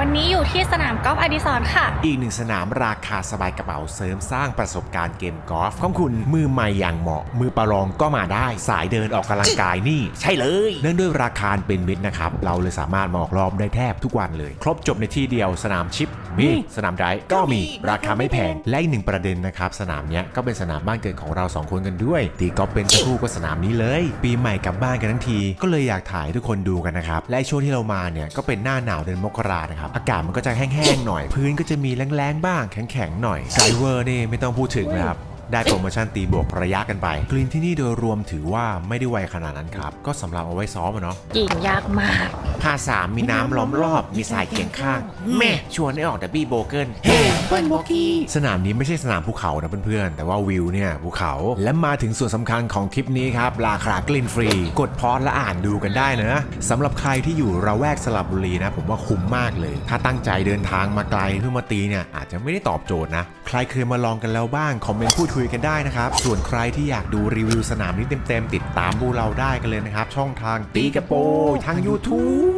วันนี้อยู่ที่สนามกอล์ฟอดิสรค่ะ อีกหนึ่งสนามราคาสบายกระเป๋าเสริมสร้างประสบการณ์เกมกอล์ฟของคุณมือใหม่อย่างเหมาะ มือประลองก็มาได้ สายเดินออกกำลังกายนี่ ใช่เลย เนื่องด้วยราคาเป็นมิตรนะครับ เราเลยสามารถมาออกรอบได้แทบทุกวันเลย ครบจบในที่เดียวสนามชิป มีสนามไดร์ก็มีราคาไม่แพง และอีกหนึ่งประเด็นนะครับ สนามเนี้ยก็เป็นสนามบ้านเกิดของเราสองคนกันด้วย ตีกอล์ฟเป็นสักครู่ก็สนามนี้เลย ปีใหม่กลับบ้านกันทั้งที ก็เลยอยากถ่ายทุกคนดูกันนะครับ และช่วงที่เรามาเนี่ยก็เป็นหน้าหนาวเดือนมกรานะครับ อากาศมันก็จะแห้งๆหน่อย พื้นก็จะมีแรงๆบ้างแข็งๆหน่อยไซเวอร์นี่ไม่ต้องพูดถึงนะครับได้โปรโมชั่นตีบวกระยะกันไป กรีนที่นี่โดยรวมถือว่าไม่ได้ไวขนาดนั้นครับ ก็สำหรับเอาไว้ซ้อมอะเนาะยิงยากมาก พาสามมีน้ำล้อมรอบ มีสายเคียงข้าง แม่ชวนให้ออกดับบี้โบเกิลเฮ้เปิ้ลโบกี้สนามนี้ไม่ใช่สนามภูเขานะเพื่อนๆ แต่ว่าวิวเนี่ยภูเขา และมาถึงส่วนสำคัญของคลิปนี้ครับ ราคากลิ่นฟรี กดพอสและอ่านดูกันได้นะสำหรับใครที่อยู่ระแวกสลับบุรีนะ ผมว่าคุ้มมากเลย ถ้าตั้งใจเดินทางมาไกลเพื่อมาตีเนี่ยอาจจะไม่ได้ตอบโจทย์นะ ใครเคยมาลองกันแล้วบ้างคอมเมนต์พูดคุยกันได้นะครับ ส่วนใครที่อยากดูรีวิวสนามนี้เต็มๆติดตามพวกเราได้กันเลยนะครับช่องทางตีกระโปทาง YouTube